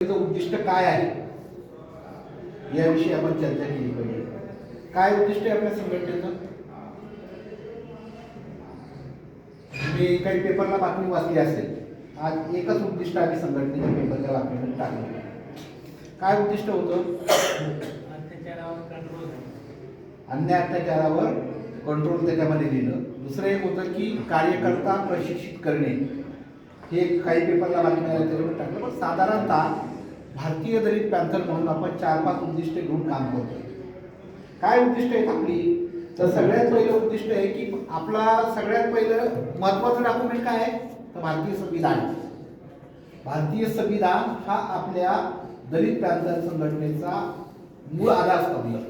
त्याचं उद्दिष्ट काय आहे? याविषयी आपण चर्चा केली पाहिजे. काय उद्दिष्ट आहे आपल्या संघटनेचं? तुम्ही काही पेपरला बातमी वाचली असेल आज एकच उद्दिष्ट आम्ही संघटनेच्या पेपरच्या बातमीमध्ये टाकलं. काय उद्दिष्ट होतं? अन्याय अत्याचारावर कंट्रोल त्याच्यामध्ये लिहिलं दुसरं एक होतं की कार्यकर्ता प्रशिक्षित करणे. हे काही पेपरला बातमी आल्या त्याच्यावर टाकलं. पण साधारणतः भारतीय दलित पॅन्थर म्हणून आपण चार पाच उद्दिष्ट घेऊन काम करतो. काय उद्दिष्ट आहेत आपली? तर सगळ्यात पहिलं उद्दिष्ट आहे की आपला सगळ्यात पहिलं महत्वाचं डॉक्युमेंट काय आहे? तर भारतीय संविधान. भारतीय संविधान हा आपल्या दलित पॅन्थर संघटनेचा मूळ आधारस्तंभ. आहे.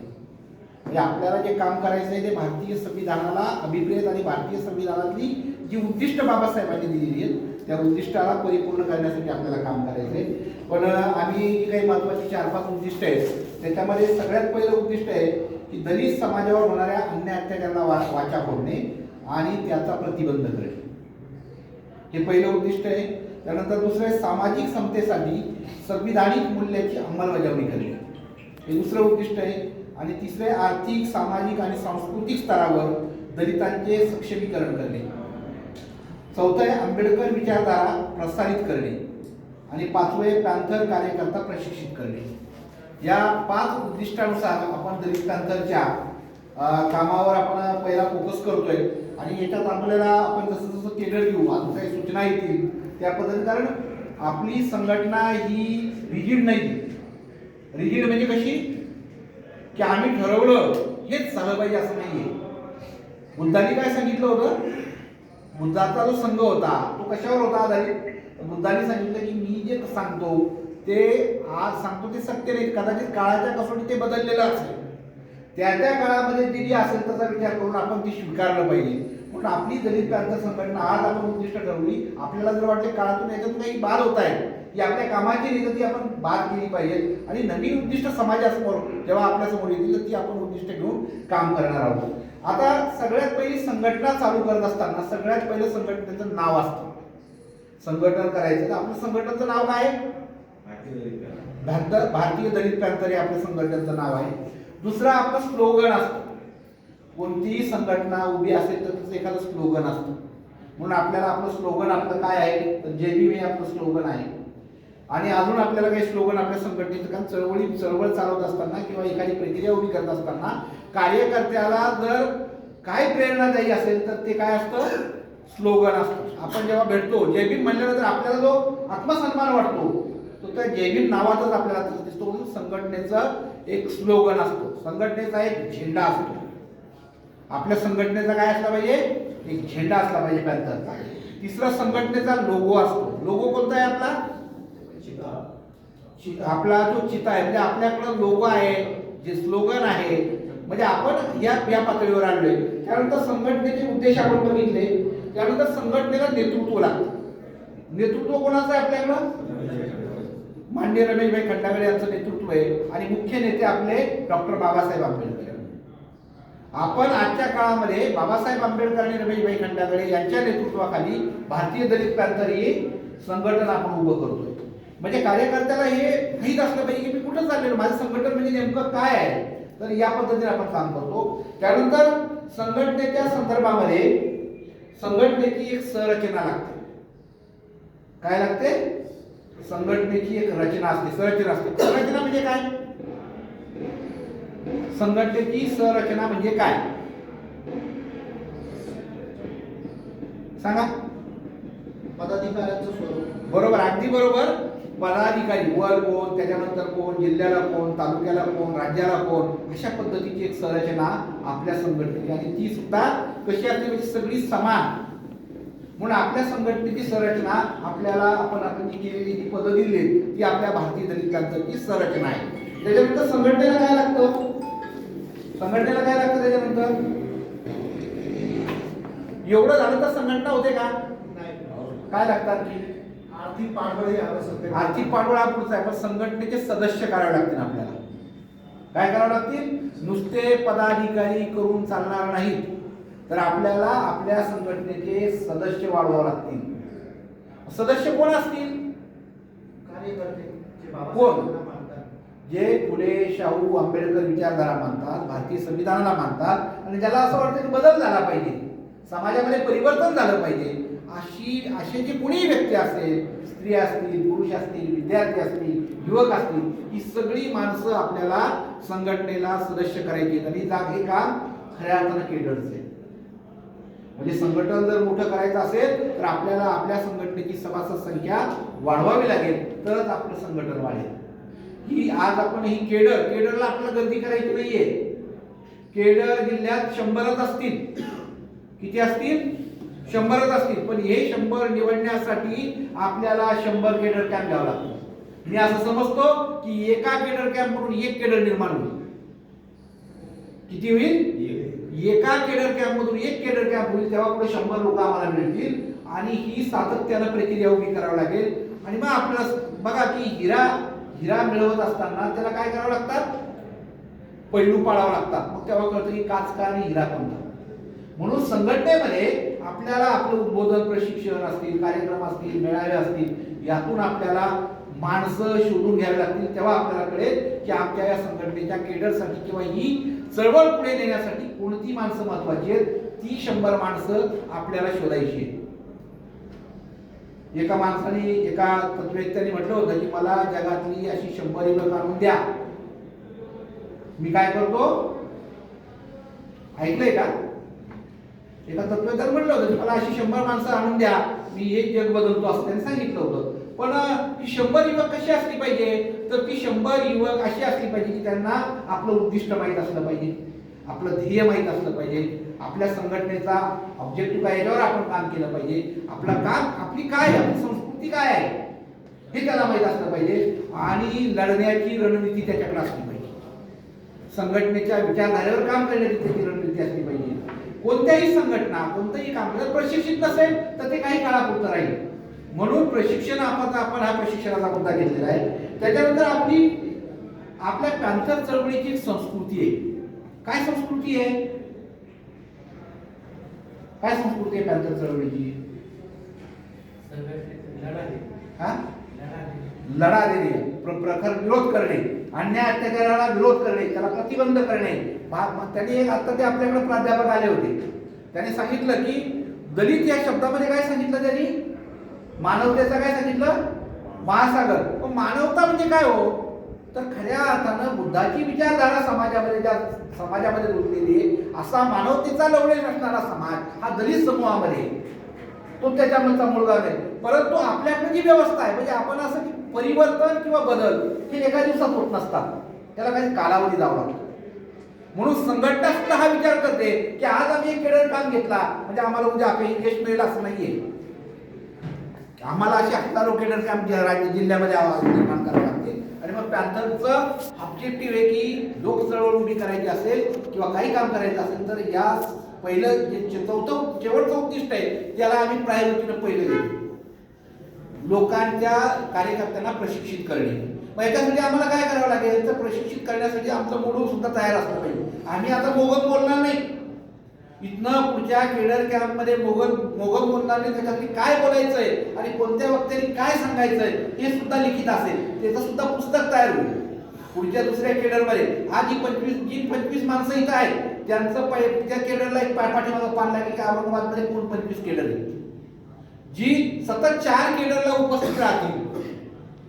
म्हणजे आपल्याला जे काम करायचं आहे ते भारतीय संविधानाला अभिप्रेत आणि भारतीय संविधानातली जी उद्दिष्ट बाबासाहेबांनी दिलेली आहेत त्या उद्दिष्टाला परिपूर्ण करण्यासाठी आपल्याला काम करायचं आहे पण आम्ही जी काही महत्वाची चार पाच उद्दिष्ट आहेत त्याच्यामध्ये सगळ्यात पहिलं उद्दिष्ट आहे की दलित समाजावर होणाऱ्या अन्य अत्याचाराला वा वाचा फोडणे आणि त्याचा प्रतिबंध करणे. हे पहिलं उद्दिष्ट आहे. त्यानंतर दुसरं आहे सामाजिक समतेसाठी संविधानिक मूल्याची अंमलबजावणी करणे. हे दुसरं उद्दिष्ट आहे. आणि तिसरे आर्थिक सामाजिक आणि सांस्कृतिक स्तरावर दलितांचे सक्षमीकरण करणे. चौथं आहे आंबेडकर विचारधारा प्रसारित करणे आणि पाचवं आहे पॅन्थर कार्यकर्ता प्रशिक्षित करणे. या पाच उद्दिष्टानुसार आपण दलित पॅन्थरच्या कामावर आपण पहिला फोकस करतोय. आणि याच्यात आपल्याला आपण जसं जसं केलं घेऊ अजून काही सूचना येतील त्या पद्धतीने कारण आपली संघटना ही रिजिड नाही. रिजिड म्हणजे कशी? की आम्ही ठरवलं हेच झालं पाहिजे असं नाहीये. बुद्धाने काय सांगितलं होतं? बुद्धाचा जो संघ होता तो कशावर होता आधारित? बुद्धाने सांगितलं की मी जे सांगतो ते आज सांगतो ते सत्य नाही कदाचित काळाच्या कसोटी ते बदललेलं असेल. त्या त्या काळामध्ये ते जे असेल त्याचा विचार करून आपण ती स्वीकारलं पाहिजे. म्हणून आपली दलित प्रांत संघटना आज आपण उद्दिष्ट ठरवली आपल्याला जर वाटते काळातून याच्यातून काही बाद होत आहे की आपल्या कामाची निगती आपण बाद केली पाहिजे. आणि नवीन उद्दिष्ट समाजासमोर जेव्हा आपल्यासमोर येतील तर ती आपण उद्दिष्ट घेऊन काम करणार आहोत. आता सगळ्यात पहिली संघटना चालू करत असताना सगळ्यात पहिलं संघटनेचं नाव असतं. संघटन करायचं तर आपलं संघटनेचं नाव काय? भारतीय दलित हे आपल्या संघटनेचं नाव आहे. दुसरं आपलं स्लोगन असतं. कोणतीही संघटना उभी असेल तर त्याचं एखादं स्लोगन असतं. म्हणून आपल्याला आपलं स्लोगन आपलं काय आहे? तर जेबी हे आपलं स्लोगन आहे. आणि अजून आपल्याला काही स्लोगन आपल्या संघटनेचं कारण चळवळी चळवळ चालवत असताना किंवा एखादी प्रक्रिया उभी करत असताना कार्यकर्त्याला जर काय प्रेरणादायी असेल तर ते काय असतं? स्लोगन असतं. आपण जेव्हा भेटतो जयभीम म्हणल्यानंतर आपल्याला जो आत्मसन्मान वाटतो तो त्या जयभीम नावातच आपल्याला दिसतो म्हणून संघटनेचा एक स्लोगन असतो. संघटनेचा एक झेंडा असतो. आपल्या संघटनेचा काय असला पाहिजे? एक झेंडा असला पाहिजे पॅन्थरचा. तिसरा संघटनेचा लोगो असतो. लोगो कोणता आहे आपला? आपला जो चिता आहे म्हणजे आपल्याकडं लोगो आहे जे स्लोगन आहे म्हणजे आपण या या पातळीवर आणलोय. त्यानंतर संघटनेचे उद्देश आपण बघितले. त्यानंतर संघटनेला नेतृत्व लागतं. नेतृत्व कोणाचं आहे आपल्याकडं? मान्य रमेशभाई खंडागळे यांचं नेतृत्व आहे. आणि मुख्य नेते आपले डॉक्टर बाबासाहेब आंबेडकर. आपण आजच्या काळामध्ये बाबासाहेब आंबेडकर आणि रमेशभाई खंडागळे यांच्या नेतृत्वाखाली भारतीय दलित पॅन्थर ही संघटन आपण उभं करतोय. म्हणजे कार्यकर्त्याला हे माहीत असलं पाहिजे की मी कुठं चाललेलो माझं संघटन म्हणजे नेमकं काय आहे? तर या पद्धतीने आपण काम करतो. त्यानंतर संघटनेच्या संदर्भामध्ये संघटनेची एक संरचना लागते. काय लागते? संघटनेची एक रचना असते संरचना असते. संरचना म्हणजे काय? संघटनेची संरचना म्हणजे काय? सांगा. पदाधिकाऱ्यांचं स्वरूप. बरोबर अगदी बरोबर. पदाधिकारी वर कोण त्याच्यानंतर कोण जिल्ह्याला कोण तालुक्याला कोण राज्याला कोण अशा पद्धतीची एक संरचना आपल्या संघटनेची आणि ती सुद्धा कशी असते? म्हणजे सगळी समान. म्हणून आपल्या संघटनेची संरचना आपल्याला आपण आपण जी केलेली जी पदं दिली ती आपल्या भारतीय दलित पॅन्थरची संरचना आहे. त्याच्यानंतर संघटनेला काय लागतं? संघटनेला काय लागतं त्याच्यानंतर? एवढं झालं तर संघटना होते का? नाही. काय लागतात की आर्थिक पाठबळ. आर्थिक पाठबळ हा पुढचा आहे पण संघटनेचे सदस्य करावे लागतील आपल्याला. काय करावे लागतील? नुसते पदाधिकारी करून चालणार नाहीत तर आपल्याला आपल्या संघटनेचे सदस्य वाढवावे लागतील. सदस्य कोण असतील? कार्यकर्ते मानतात. जे फुले शाहू आंबेडकर विचारधारा मानतात भारतीय संविधानाला मानतात आणि ज्याला असं वाटतं की बदल झाला पाहिजे. समाजामध्ये परिवर्तन झालं पाहिजे. अशी असे जे कोणीही व्यक्ती असेल स्त्री असतील पुरुष असतील विद्यार्थी असतील युवक असतील ही सगळी माणसं आपल्याला संघटनेला सदस्य करायची आहेत. आणि जाग हे काम खऱ्या अर्थानं केडरचं आहे. म्हणजे संघटन जर मोठं करायचं असेल तर आपल्याला आपल्या संघटनेची सभासद संख्या वाढवावी लागेल तरच आपलं संघटन वाढेल. ही आज आपण ही केडर केडरला आपल्याला गर्दी करायची नाहीये. केडर जिल्ह्यात शंभरच असतील. किती असतील? शंभरच असतील पण हे शंभर निवडण्यासाठी आपल्याला शंभर केडर कॅम्प घ्यावा लागतो. मी असं समजतो की एका केडर कॅम्प म्हणून एक केडर निर्माण होईल. किती होईल? एका. केडर कॅम्प मधून एक केडर कॅम्प होईल तेव्हा पुढे शंभर लोक आम्हाला मिळतील आणि ही सातत्यानं प्रक्रिया उभी करावी लागेल. आणि मग आपल्याला बघा की हिरा हिरा मिळवत असताना त्याला काय करावं लागतात? पैलू पाडावं लागतात. मग तेव्हा कळतं की काच का आणि हिरा कोणता. म्हणून संघटनेमध्ये आपल्याला आपलं उद्बोधन प्रशिक्षण असतील कार्यक्रम असतील मेळावे असतील यातून आपल्याला माणसं शोधून घ्यावी लागतील तेव्हा आपल्याला कळेल की आमच्या या संघटनेच्या केडरसाठी किंवा ही चळवळ पुढे नेण्यासाठी कोणती माणसं महत्वाची आहेत ती शंभर माणसं आपल्याला शोधायची आहेत. एका माणसाने एका तत्ववेत्याने म्हटलं होतं की मला जगातली अशी शंभर युवक आणून द्या. मी काय करतो? ऐकलंय का? एका तत्वज्ञान म्हणलं होतं मला अशी शंभर माणसं आणून द्या. मी एक जग बदलतो असं त्यांनी सांगितलं होतं. पण अं, ती शंभर युवक कशी असली पाहिजे? तर ती शंभर युवक अशी असली पाहिजे की त्यांना आपलं उद्दिष्ट माहीत असलं पाहिजे. आपलं ध्येय माहीत असलं पाहिजे. आपल्या संघटनेचा ऑब्जेक्टिव्ह काय याच्यावर आपण काम केलं पाहिजे. आपलं काम आपली काय आहे आपली संस्कृती काय आहे? हे त्याला माहीत असलं पाहिजे. आणि लढण्याची रणनीती त्याच्याकडे असली पाहिजे. संघटनेच्या विचारधारेवर काम करण्याची त्याची रणनीती कोणत्याही संघटना कोणतंही काम जर प्रशिक्षित नसेल तर ते काही काळापुरतं राहील. म्हणून प्रशिक्षण आपण आपण हा प्रशिक्षणाचा मुद्दा घेतलेला आहे. त्याच्यानंतर आपली आपल्या पॅन्थर चळवळीची एक संस्कृती आहे. काय संस्कृती आहे? काय संस्कृती आहे पॅन्थर चळवळीची? लढा दे. प्रखर विरोध करणे अन्याय अत्याचाराला विरोध करणे त्याला प्रतिबंध करणे. मग त्यांनी एक आता ते आपल्याकडे प्राध्यापक आले होते. त्याने सांगितलं की दलित या शब्दामध्ये काय सांगितलं त्यांनी? मानवतेचं काय सांगितलं? महासागर. पण मानवता म्हणजे काय हो? तर खऱ्या अर्थानं बुद्धाची विचारधारा समाजामध्ये ज्या समाजामध्ये रुजलेली आहे असा मानवतेचा लवलेश असणारा समाज हा दलित समूहामध्ये तो त्याच्यामधचा मुलगा नाही परंतु आपल्याकडे जी व्यवस्था आहे म्हणजे आपण असं की परिवर्तन किंवा बदल हे एका दिवसात होत नसतात. त्याला काही कालावधी जावा लागतो. म्हणून संघटना सुद्धा हा विचार करते की आज आम्ही एक केडर काम घेतला म्हणजे आम्हाला उद्या आपले यश मिळेल असं नाहीये. आम्हाला असे हजारो केडर काम राज्य जिल्ह्यामध्ये आवाज निर्माण करावे लागते आणि मग पॅन्थरचं ऑब्जेक्टिव्ह आहे की लोक चळवळ उभी करायची असेल किंवा काही काम करायचं असेल तर या पहिलं जे चौथं शेवटचं उद्दिष्ट आहे त्याला आम्ही प्रायोरिटीनं पहिलं देतो लोकांच्या कार्यकर्त्यांना प्रशिक्षित करणे. मग याच्यासाठी आम्हाला काय करावं लागेल? तर प्रशिक्षित करण्यासाठी आमचं मोडूल सुद्धा तयार असलं पाहिजे. आम्ही आता मोगम बोलणार नाही. इथनं पुढच्या केडर कॅम्पमध्ये मोगल मोगम बोलणार नाही त्याच्यासाठी काय बोलायचं आहे आणि कोणत्या वक्त्यांनी काय सांगायचं आहे हे सुद्धा लिखित असेल. त्याचं सुद्धा पुस्तक तयार होईल. पुढच्या दुसऱ्या केडरमध्ये. हा जी पंचवीस जी पंचवीस माणसं इथं आहेत त्यांचं पै त्या केडरला एक पाठीमागं पान लागेल की औरंगाबादमध्ये कोण पंचवीस केडर आहे जी सतत चार केडरला उपस्थित राहतील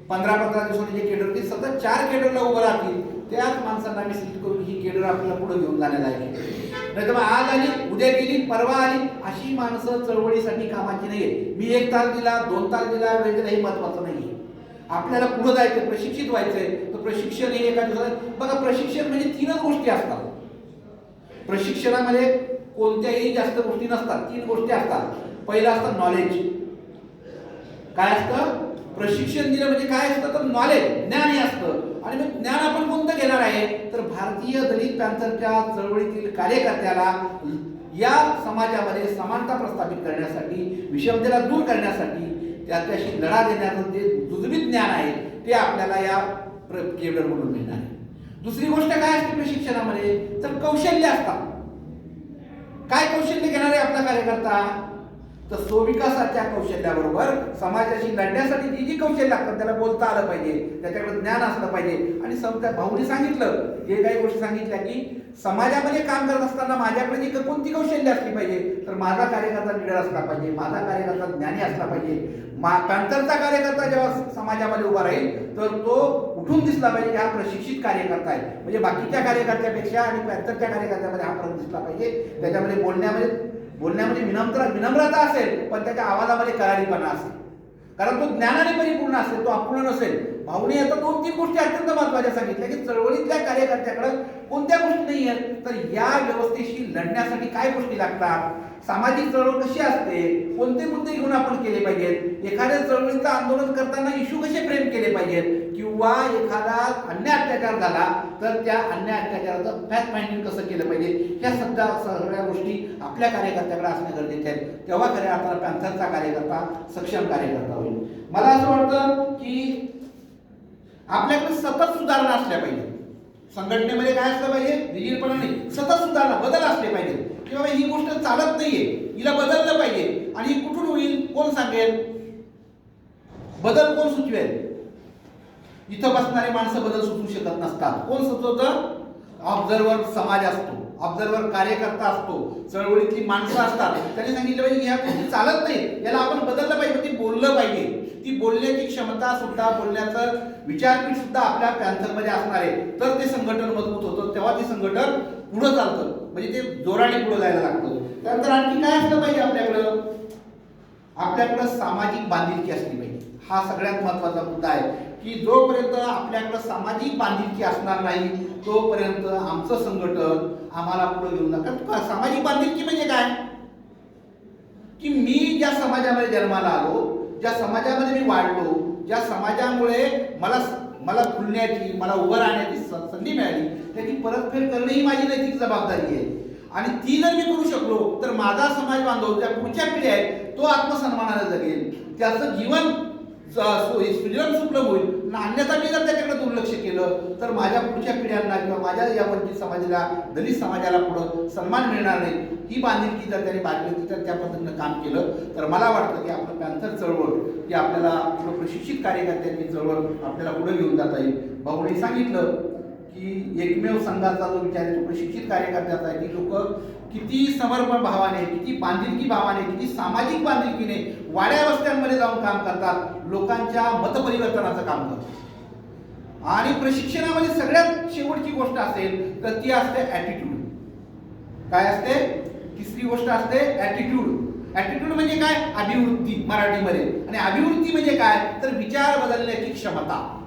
पंधरा पंधरा दिवसांनी जे केडर ते सतत चार केडरला उभं राहतील त्याच माणसांना मी सिलेक्ट करून ही केडर आपल्याला पुढे घेऊन जाण्याला आहे नाही तर मग आज आली उद्या गेली परवा आली अशी माणसं चळवळीसाठी कामाची नाहीये. मी एक तास दिला दोन तास दिला वगैरे हे महत्वाचं नाही आपल्याला पुढे जायचं प्रशिक्षित व्हायचंय तर प्रशिक्षण हे एका दिवसात बघा प्रशिक्षण म्हणजे तीनच गोष्टी असतात. प्रशिक्षणामध्ये कोणत्याही जास्त गोष्टी नसतात तीन गोष्टी असतात. पहिलं असतं नॉलेज काय असतं? प्रशिक्षण दिलं म्हणजे काय असतं? तर नॉलेज ज्ञान हे असतं. आणि मग ज्ञान आपण कोणतं घेणार आहे? तर भारतीय दलित पॅन्थरच्या चळवळीतील कार्यकर्त्याला या समाजामध्ये समानता प्रस्थापित करण्यासाठी विषमतेला दूर करण्यासाठी त्याच्याशी लढा देण्याचं जे जुजबीत ज्ञान आहे ते आपल्याला या केवढर मिळणार आहे. दुसरी गोष्ट काय असते प्रशिक्षणामध्ये? तर कौशल्य असतात. काय कौशल्य घेणार आहे आपला कार्यकर्ता? तर स्वविकासाच्या कौशल्याबरोबर समाजाशी लढण्यासाठी जी जी कौशल्य लागतात त्याला बोलता आलं पाहिजे त्याच्याकडे ज्ञान असलं पाहिजे. आणि समजा भाऊनी सांगितलं जे काही गोष्टी सांगितल्या की समाजामध्ये काम करत असताना माझ्याकडे जी कोणती कौशल्य असली पाहिजे तर माझा कार्यकर्ता लिडर असला पाहिजे माझा कार्यकर्ता ज्ञानी असला पाहिजे. मा कांतरचा कार्यकर्ता जेव्हा समाजामध्ये उभा राहील तर तो उठून दिसला पाहिजे हा प्रशिक्षित कार्यकर्ता आहे. म्हणजे बाकीच्या कार्यकर्त्यापेक्षा आणि पॅन्थरच्या कार्यकर्त्यामध्ये हा फरक दिसला पाहिजे. त्याच्यामध्ये बोलण्यामध्ये बोलण्यामध्ये विनम्र विनम्रता असेल पण त्याच्या आवाजामध्ये करारीपणा असेल. कारण तो ज्ञानाने परिपूर्ण असेल तो अपूर्ण नसेल. भाऊने आता दोन तीन गोष्टी अत्यंत महत्त्वाच्या सांगितल्या की चळवळीतल्या कार्यकर्त्याकडे कोणत्या गोष्टी नाही आहेत तर या व्यवस्थेशी लढण्यासाठी काय गोष्टी लागतात? सामाजिक चळवळ कशी असते? कोणते मुद्दे घेऊन आपण केले पाहिजेत? एखाद्या चळवळीचं आंदोलन करताना इशू कसे फ्रेम केले पाहिजेत? किंवा एखादा अन्य अत्याचार झाला तर त्या अन्य अत्याचाराचं फॅक्ट फाइंडिंग कसं केलं पाहिजे? ह्या सध्या सगळ्या गोष्टी आपल्या कार्यकर्त्याकडे असणे गरजेचे आहेत तेव्हा खऱ्या अर्थानं पॅन्थरचा कार्यकर्ता सक्षम कार्यकर्ता होईल. मला असं वाटतं की आपल्याकडे सतत सुधारणा असल्या पाहिजे. संघटनेमध्ये काय असलं पाहिजे? विहीरपणाने सतत सुधारणा बदल असले पाहिजे. की बाबा ही गोष्ट चालत नाहीये. हिला बदललं पाहिजे. आणि ही कुठून होईल? कोण सांगेल? बदल कोण सुचवेल? इथं बसणारे माणसं बदल सुचू शकत नसतात. कोण सुचवतं? ऑब्झर्वर समाज असतो. ऑब्झर्वर कार्यकर्ता असतो. चळवळीतली माणसं असतात. त्यांनी सांगितलं पाहिजे ह्या गोष्टी चालत नाही याला आपण बदललं पाहिजे. ती बोललं पाहिजे. ती बोलण्याची क्षमता सुद्धा बोलण्याचं विचारपीठ सुद्धा आपल्या पॅन्थरमध्ये असणार आहे. तर ते संघटन मजबूत होतं. तेव्हा ते संघटन पुढं चालतं. म्हणजे ते जोराने पुढे जायला लागतं. त्यानंतर आणखी काय असलं पाहिजे आपल्याकडं? आपल्याकडं सामाजिक बांधिलकी असली पाहिजे. हा सगळ्यात महत्त्वाचा मुद्दा आहे. की जोपर्यंत आपल्याकडं सामाजिक बांधिलकी असणार नाही तोपर्यंत आमचं संघटन आम्हाला पुढे घेऊन जाणार सामाजिक बांधिलकी म्हणजे काय? की मी ज्या समाजामध्ये जन्माला आलो ज्या समाजामध्ये मी वाढलो ज्या समाजामुळे मला मला फुलण्याची मला उभं राहण्याची स- संधी मिळाली त्याची परतफेड करणे ही माझी नैतिक जबाबदारी आहे. आणि ती जर मी करू शकलो तर माझा समाज बांधव ज्या पुढच्या पिढ्या आहेत तो आत्मसन्मानाने जगेल. त्याचं जीवन सृजन सु- होईल. अन्यथा मी जर त्याच्याकडे दुर्लक्ष केलं तर माझ्या पुढच्या पिढ्यांना किंवा माझ्या या वंचित समाजाला दलित समाजाला पुढं सन्मान मिळणार नाही. ही बांधिलकी जर त्याने बांधली तर त्या पद्धतीनं काम केलं. तर मला वाटतं की आपलं पॅन्थर चळवळ ही आपल्याला प्रशिक्षित कार्यकर्त्यांची चळवळ आपल्याला पुढे घेऊन जाता येईल. भाऊने सांगितलं की एकमेव संघाचा जो विचार आहे तो प्रशिक्षित कार्यकर्त्याचा आहे. की लोक किती समर्पण भावाने किती बांधिलकी भावाने किती सामाजिक बांधिलकीने वाड्या वस्त्यांमध्ये जाऊन काम करतात लोकांच्या मतपरिवर्तनाचं काम करतात. आणि प्रशिक्षणामध्ये सगळ्यात शेवटची गोष्ट असेल तर ती असते ॲटिट्यूड काय असते? तिसरी गोष्ट असते ॲटिट्यूड ॲटिट्यूड म्हणजे काय? अभिवृत्ती मराठीमध्ये. आणि अभिवृत्ती म्हणजे काय? तर विचार बदलण्याची क्षमता.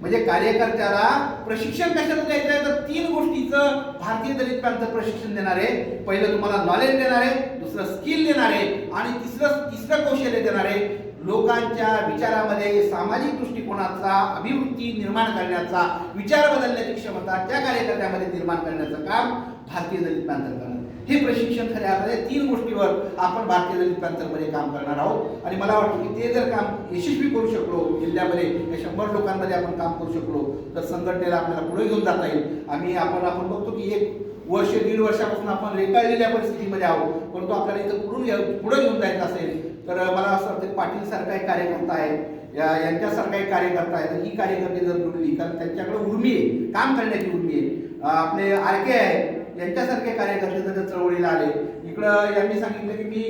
म्हणजे कार्यकर्त्याला प्रशिक्षण कशाचं द्यायचं आहे? तर तीन गोष्टीचं भारतीय दलित प्रांत प्रशिक्षण देणार आहे. पहिलं तुम्हाला नॉलेज देणार आहे दुसरं स्किल देणार आहे आणि तिसरं तिसरं कौशल्य देणार आहे. लोकांच्या विचारामध्ये सामाजिक दृष्टिकोनाचा अभिवृत्ती निर्माण करण्याचा विचार बदलण्याची क्षमता त्या कार्यकर्त्यामध्ये निर्माण करण्याचं काम भारतीय दलित प्रांत करणार हे प्रशिक्षण खऱ्या अर्थाने तीन गोष्टीवर आपण भारतीय दलित प्रांतमध्ये काम करणार आहोत. आणि मला वाटतं की ते जर काम यशस्वी करू शकलो जिल्ह्यामध्ये या शंभर लोकांमध्ये आपण काम करू शकलो तर संघटनेला आपल्याला पुढे घेऊन जाता येईल. आम्ही आपण आपण बघतो की एक वर्ष दीड वर्षापासून आपण रेटाळलेल्या परिस्थितीमध्ये आहोत परंतु आपल्याला इथं पुढून पुढे घेऊन जायचं असेल तर मला असं वाटतं की पाटील सारखा एक कार्यकर्ता आहे. या यांच्यासारखा एक कार्यकर्ता आहे. तर ही कार्यकर्ते जर जुळली कारण त्यांच्याकडे उर्मी आहे. काम करण्याची उर्मी आहे. आपले आर के आहे. यांच्यासारखे कार्यकर्ते जर चळवळीला आले. इकडं यांनी सांगितलं की मी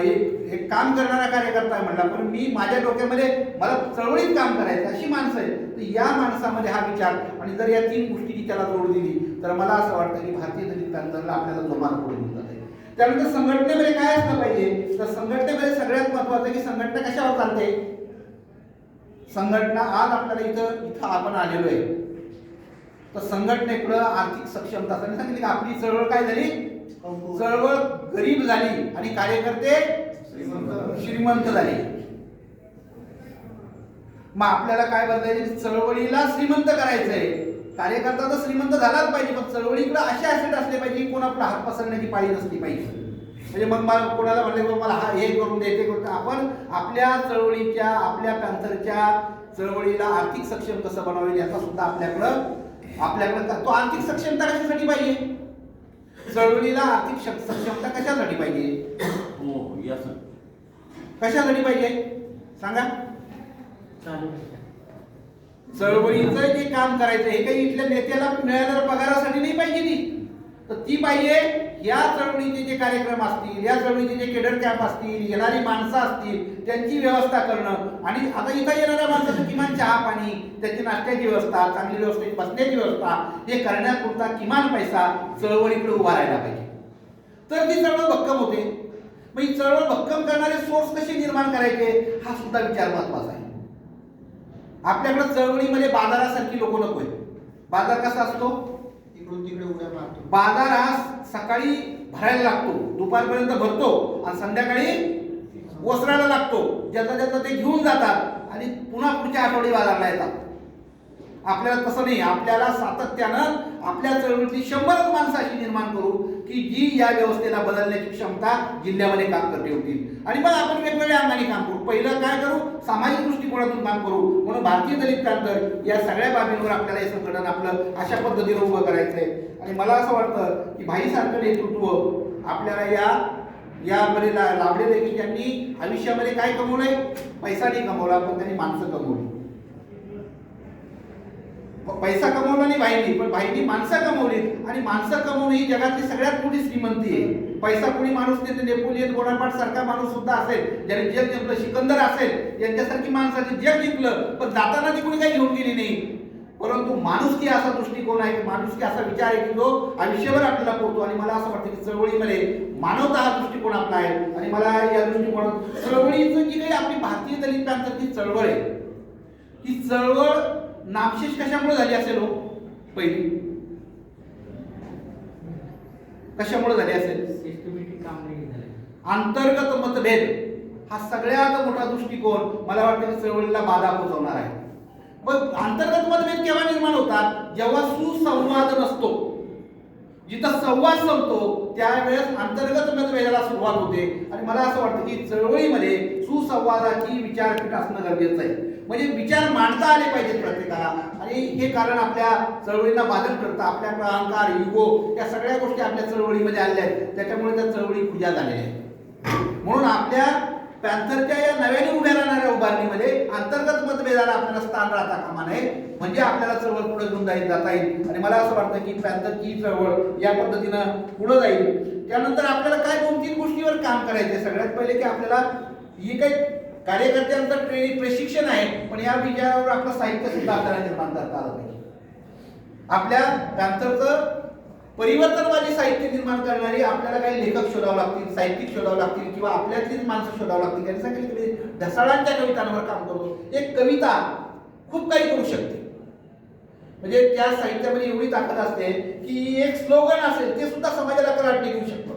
एक एक काम करणारा कार्यकर्ता आहे म्हणला पण मी माझ्या डोक्यामध्ये मला चळवळीत काम करायचं अशी माणसं आहेत. तर या माणसामध्ये हा विचार आणि जर या तीन गोष्टीची त्याला जोड दिली तर मला असं वाटतं की भारतीय दलित प्रांताला आपल्याला जोमान पुढे घेऊन जाते त्यानंतर संघटनेमध्ये काय असलं पाहिजे? तर संघटनेमध्ये सगळ्यात महत्वाचं आहे की संघटना कशावर चालते? संघटना आज आपल्याला इथं इथं आपण आलेलो आहे. तर संघटनेकडं आर्थिक सक्षमता त्यांनी सांगितली की आपली चळवळ काय झाली? चळवळ गरीब झाली आणि कार्यकर्ते श्रीमंत. झाले. मग आपल्याला काय बदलायचे? चळवळीला श्रीमंत करायचंय. कार्यकर्ता तर श्रीमंत झालाच पाहिजे पण चळवळीकडे असे ऍसेट असले पाहिजे की कोणा हात पसरण्याची पाळी नसली पाहिजे. म्हणजे मग मला कोणाला म्हणले "बाबा मला हा हे करून दे ते करून दे." आपण आपल्या चळवळीच्या आपल्या पॅन्थरच्या चळवळीला आर्थिक सक्षम कसं बनवावे याचा सुद्धा आपल्याकडं आपल्याकडं तो आर्थिक सक्षमता कशासाठी पाहिजे? चळवळीला आर्थिक सक्षमता कशासाठी पाहिजे? सर कशासाठी पाहिजे? सांगा. चळवळीचं जे काम करायचं हे काही इथल्या नेत्याला मिळालेल्या पगारासाठी नाही पाहिजे ती. तर ती पाहिजे या चळवळीचे जे कार्यक्रम असतील या चळवळीचे जे केडर कॅम्प असतील येणारी माणसं असतील त्यांची व्यवस्था करणं. आणि आता इथं येणाऱ्या माणसाचं किमान चहा पाणी त्याची नाश्त्याची व्यवस्था चांगली व्यवस्था बसण्याची व्यवस्था हे करण्यापुरता किमान पैसा चळवळीकडे उभा राहायला पाहिजे. तर ती चळवळ भक्कम होते. मग ही चळवळ भक्कम करणारे सोर्स कसे निर्माण करायचे हा सुद्धा विचार महत्त्वाचा आहे. आपल्याकडे चळवळीमध्ये बाजारासारखी लोक नकोय बाजार कसा असतो? इकडून तिकडे उड्या मारतो. बाजार हा सकाळी भरायला लागतो दुपारपर्यंत भरतो आणि संध्याकाळी ओसरायला लागतो. ज्यांना ज्यांना ते घेऊन जातात आणि पुन्हा पुढच्या आठवडी बाजारला येतात. आपल्याला तसं नाही आपल्याला सातत्यानं आपल्या चळवळीतली शंभरच माणसं अशी निर्माण करू की जी या व्यवस्थेला बदलण्याची क्षमता जिल्ह्यामध्ये काम करते होतील आणि मग आपण वेगवेगळ्या अंगाने काम करू. पहिलं काय करू? सामाजिक दृष्टिकोनातून काम करू. म्हणून भारतीय दलित क्रांतर या सगळ्या बाबींवर आपल्याला हे संघटन आपलं अशा पद्धतीनं उभं करायचंय. आणि मला असं वाटतं की भाईसारखं नेतृत्व आपल्याला या यामध्ये ला- लाभलेलं की त्यांनी. आयुष्यामध्ये काय कमवलंय पैसा नाही कमवला पण त्यांनी माणसं कमवली. पैसा कमवला नाही भाईनी पण भाईनी माणसं कमवली. आणि माणसं कमवणं ही जगातली सगळ्यात मोठी श्रीमंती आहे. पैसा कुणी माणूस नाही नेपोलियन बोनापाट सारखा माणूस सुद्धा असेल ज्याने जग जिंकलं सिकंदर असेल यांच्यासारखी माणसाने जग जिंकलं पण जाताना ती कोणी काही घेऊन गेली नाही. परंतु माणुसकी असा दृष्टिकोन आहे की माणुसकी असा विचार आहे की जो आयुष्यभर आपल्याला पुरतो आणि मला असं वाटतं की चळवळीमध्ये मानवता हा दृष्टिकोन आपला आहे. आणि मला या दृष्टिकोनात चळवळीचं जी काही आपली भारतीय दलित क्रांतीची चळवळ आहे ही चळवळ नामशेष कशामुळे झाली असेल हो? पहिली. कशामुळे झाली असेल? काम अंतर्गत मतभेद. हा सगळ्यात मोठा दृष्टिकोन मला वाटतं की चळवळीला बाधा पोहोचवणार आहे. मग अंतर्गत मतभेद केव्हा निर्माण होतात? जेव्हा सुसंवाद नसतो. जिथं संवाद संपतो त्यावेळेस अंतर्गत मतभेदाला सुरुवात होते. आणि मला असं वाटतं की चळवळीमध्ये सुसंवादाची विचारपीठ असणं गरजेचं आहे. म्हणजे विचार मांडता आले पाहिजेत प्रत्येकाला. आणि हे कारण आपल्या चळवळींना बाधन करतं. आपल्या अहंकार युगो या सगळ्या गोष्टी आपल्या चळवळीमध्ये आल्या आहेत. त्याच्यामुळे त्या चळवळी पूजा झालेल्या आहेत. म्हणून आपल्या पॅन्थरच्या या नव्याने उभ्या राहणाऱ्या उभारणीमध्ये अंतर्गत मतभेदाला आपल्याला स्थान राहता कामा नये. म्हणजे आपल्याला चळवळ पुढे घेऊन जाईल जाता येईल. आणि मला असं वाटतं की पॅन्थरची चळवळ या पद्धतीनं पुढे जाईल. त्यानंतर आपल्याला काय दोन तीन गोष्टीवर काम करायचं आहे सगळ्यात पहिले की आपल्याला ही काही कार्यकर्त्यांचं ट्रेनिंग प्रशिक्षण आहे पण या विजयावर आपलं साहित्य सुद्धा आपल्याला निर्माण करता आलं पाहिजे. आपल्या पॅन्थरचं परिवर्तनवादी साहित्य निर्माण करणारी आपल्याला काही लेखक शोधावं लागतील साहित्यिक शोधावं लागतील किंवा आपल्यातलीच माणसं शोधावं लागतील. त्यांनी सांगितलं की ढसाळांच्या कवितांवर काम करतो. एक कविता खूप काही करू शकते. म्हणजे त्या साहित्यामध्ये एवढी ताकद असते की एक स्लोगन असेल ते सुद्धा समाजाला कराटे घेऊ शकते.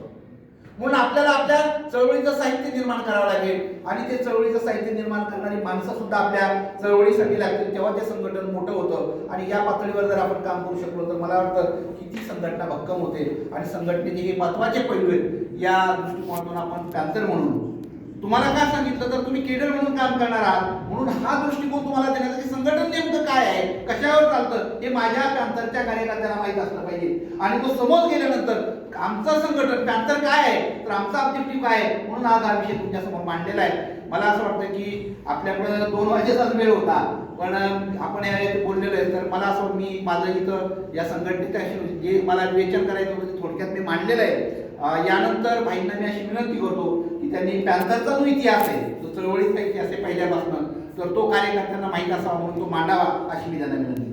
म्हणून आपल्याला आपल्या चळवळीचं साहित्य निर्माण करावं लागेल. आणि ते चळवळीचं साहित्य निर्माण करणारी माणसं सुद्धा आपल्या चळवळीसाठी लागतील. तेव्हा ते संघटन मोठं होतं. आणि या पातळीवर जर आपण काम करू शकलो तर मला वाटतं की ती संघटना भक्कम होते आणि संघटनेचे हे महत्त्वाचे पैलू आहेत या दृष्टिकोनातून आपण पॅन्थर म्हणून. तुम्हाला काय सांगितलं? तर तुम्ही केडर म्हणून काम करणार आहात. म्हणून हा दृष्टिकोन तुम्हाला देण्यासाठी संघटन नेमकं काय आहे? कशावर हे माझ्या पॅन्थरच्या कार्यकर्त्याला माहीत असलं पाहिजे. आणि तो समोर गेल्यानंतर आमचं संघटन पॅन्थर काय आहे? तर आमचा ऑब्जेक्टिव्ह काय आहे? म्हणून आज हा विषय तुमच्यासमोर मांडलेला आहे. मला असं वाटतं की आपल्याकडं दोन वाजेचाच वेळ होता पण आपण या बोललेलो आहे. तर मला असं मी माझं इथं या संघटनेच्या जे मला विवेचन करायचं होतं ते थोडक्यात मी मांडलेलं आहे. यानंतर भाईंना मी अशी विनंती करतो की त्यांनी पॅन्थरचा जो इतिहास आहे तो चळवळीचा इतिहास आहे पहिल्यापासून तर तो कार्यकर्त्यांना माहीत असावा म्हणून तो मांडावा अशी मी त्यांना विनंती